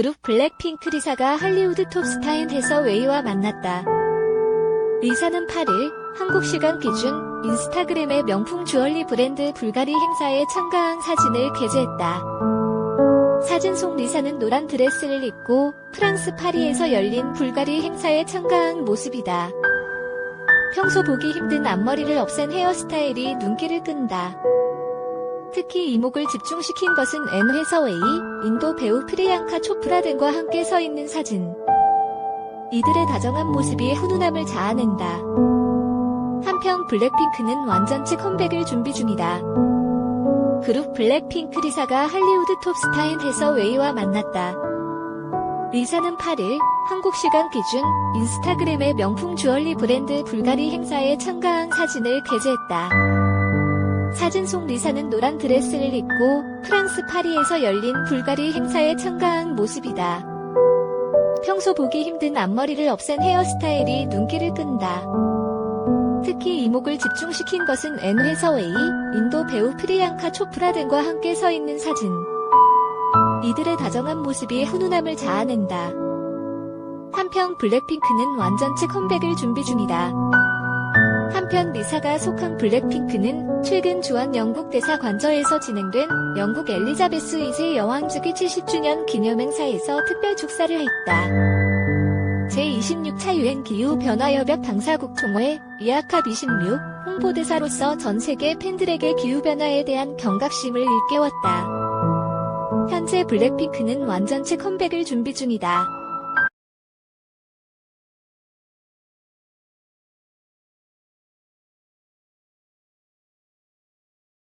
그룹 블랙핑크 리사가 할리우드 톱스타인 해서 웨이와 만났다. 리사는 8일 한국 시간 기준 인스타그램의 명품 주얼리 브랜드 불가리 행사에 참가한 사진을 게재했다. 사진 속 리사는 노란 드레스를 입고 프랑스 파리에서 열린 불가리 행사에 참가한 모습이다. 평소 보기 힘든 앞머리를 없앤 헤어스타일이 눈길을 끈다. 특히 이목을 집중시킨 것은 앤 회서웨이, 인도 배우 프리앙카 초프라 등과 함께 서 있는 사진. 이들의 다정한 모습이 훈훈함을 자아낸다. 한편 블랙핑크는 완전체 컴백을 준비 중이다. 그룹 블랙핑크 리사가 할리우드 톱스타인 해서 웨이와 만났다. 리사는 8일 한국 시간 기준 인스타그램의 명품 주얼리 브랜드 불가리 행사에 참가한 사진을 게재했다. 사진 속 리사는 노란 드레스를 입고 프랑스 파리에서 열린 불가리 행사에 참가한 모습이다. 평소 보기 힘든 앞머리를 없앤 헤어스타일이 눈길을 끈다. 특히 이목을 집중시킨 것은 앤 회서웨이, 인도 배우 프리앙카 초프라 등과 함께 서 있는 사진. 이들의 다정한 모습이 훈훈함을 자아낸다. 한편 블랙핑크는 완전체 컴백을 준비 중이다. 한편 리사가 속한 블랙핑크는 최근 주한 영국 대사 관저에서 진행된 영국 엘리자베스 2세 여왕주기 70주년 기념행사에서 특별 축사를 했다. 제26차 유엔 기후 변화 협약 당사국 총회 이아카 비신뮤 홍보대사로서 전 세계 팬들에게 기후 변화에 대한 경각심을 일깨웠다. 현재 블랙핑크는 완전체 컴백을 준비 중이다.